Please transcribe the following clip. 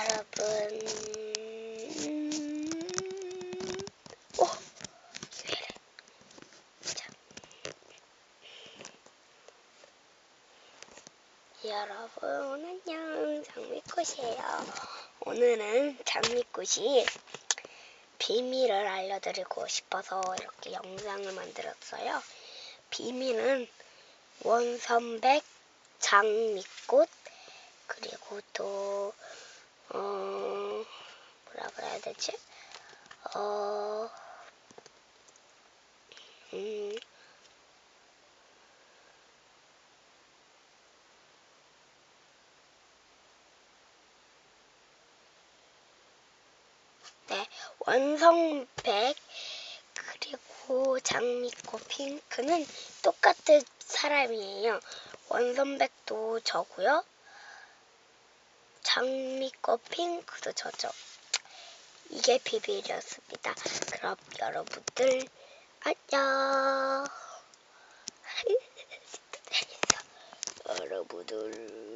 여러분, 음, 오, 자. 여러분 안녕 장미꽃이에요. 오늘은 장미꽃이 비밀을 알려드리고 싶어서 이렇게 영상을 만들었어요. 비밀은 원선백 장미꽃 그리고 또 어, 뭐라 그래야 되지? 어, 음, 네, 원성백 그리고 장미꽃 핑크는 똑같은 사람이에요. 원선백도 저고요. 장미꽃 핑크도 저죠. 이게 비밀이었습니다. 그럼 여러분들 안녕. 여러분들.